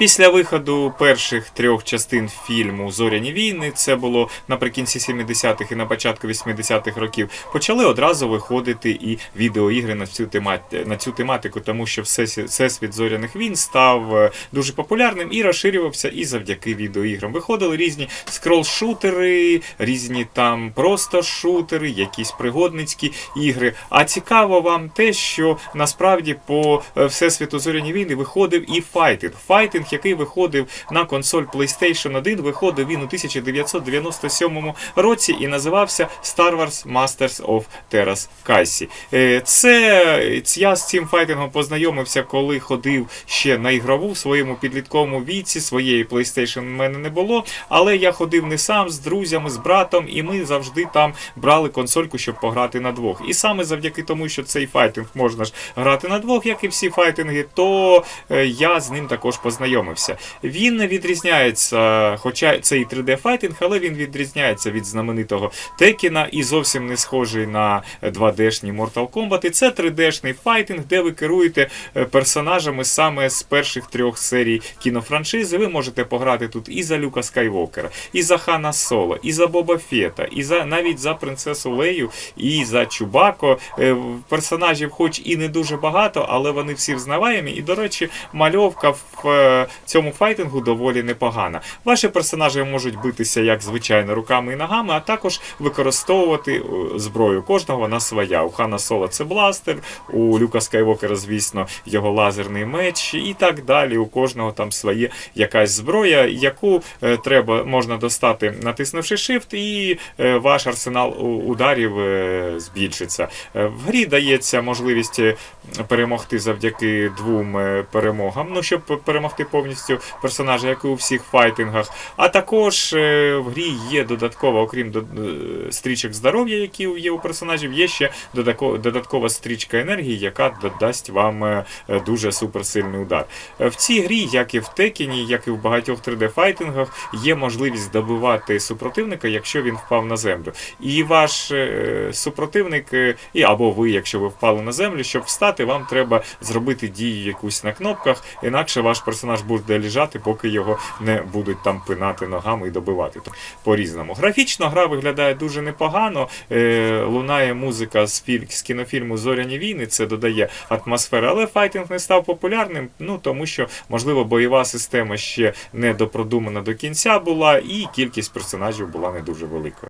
Після виходу перших трьох частин фільму Зоряні війни, це було наприкінці 70-х і на початку 80-х років, почали одразу виходити і відеоігри на цю тематику, на цю тематику, тому що всесвіт зоряних війн став е, дуже популярним і розширювався і завдяки відеоіграм. Виходили різні скрол-шутери, різні там просто шутери, якісь пригодницькі ігри. А цікаво вам те, що насправді по е, всесвіту зоряні війни виходив і файтинг. Файтинг, який виходив на консоль PlayStation 1, виходив він у 1997 році і називався Star Wars Masters of Terras Cassi. Е, Це я з цим файтингом познайомився, коли ходив ще на ігрову в своєму підлітковому віці. Своєї PlayStation в мене не було, але я ходив не сам з друзями, з братом, і ми завжди там брали консольку, щоб пограти на двох. І саме завдяки тому, що цей файтинг можна ж грати на двох, як і всі файтинги, то е, я з ним також познайомився. Він відрізняється, хоча це і 3D-файтинг, але він відрізняється від знаменитого Текіна і зовсім не схожий на 2D-шні Mortal Kombat. І це 3D-шний файтинг, де ви керуєте е, персонажами саме з перших трьох серій кінофраншизи. Ви можете пограти тут і за Люка Скайвокера, і за Хана Соло, і за Боба Фета, і за навіть за принцесу Лею, і за Чубако. Е, Персонажів, хоч і не дуже багато, але вони всі взнаваємі. І, до речі, мальовка в е, цьому файтингу доволі непогана. Ваші персонажі можуть битися як звичайно руками і ногами, а також використовувати е, зброю. Кожного вона своя. У Хана Соло це бластер, у Люка Скайвокера, звісно, його лазерний меч і так далі. У кожного там своє якась зброя, яку е, треба можна достати, натиснувши Shift, і е, ваш арсенал ударів збільшиться. В грі дається можливість перемогти завдяки двом перемогам. Ну, щоб перемогти повністю персонажа, як і у всіх файтингах. А також е, в грі є додатково, окрім до- е, стрічок здоров'я, які є у персонажів, є ще додаткова стрічка енергії, яка додасть вам е, дуже суперсильний удар. В цій грі, як і в Текіні, як і в багатьох 3D-файтингах, є можливість добивати супротивника, якщо він впав на землю. І ваш супротивник, і або ви, якщо ви впали на землю, щоб встати, вам треба зробити дію якусь на кнопках, інакше ваш персонаж буде лежати, поки його не будуть там пинати ногами і добивати. Тобто, По-різному. Графічно гра виглядає дуже непогано. Е, лунає музика з, з кінофільму Зоряні війни, це додає атмосфери, але файтинг не став популярним, ну тому що, можливо, бойова система ще не допродумана до кінця була, і кількість персонажів була не дуже великою.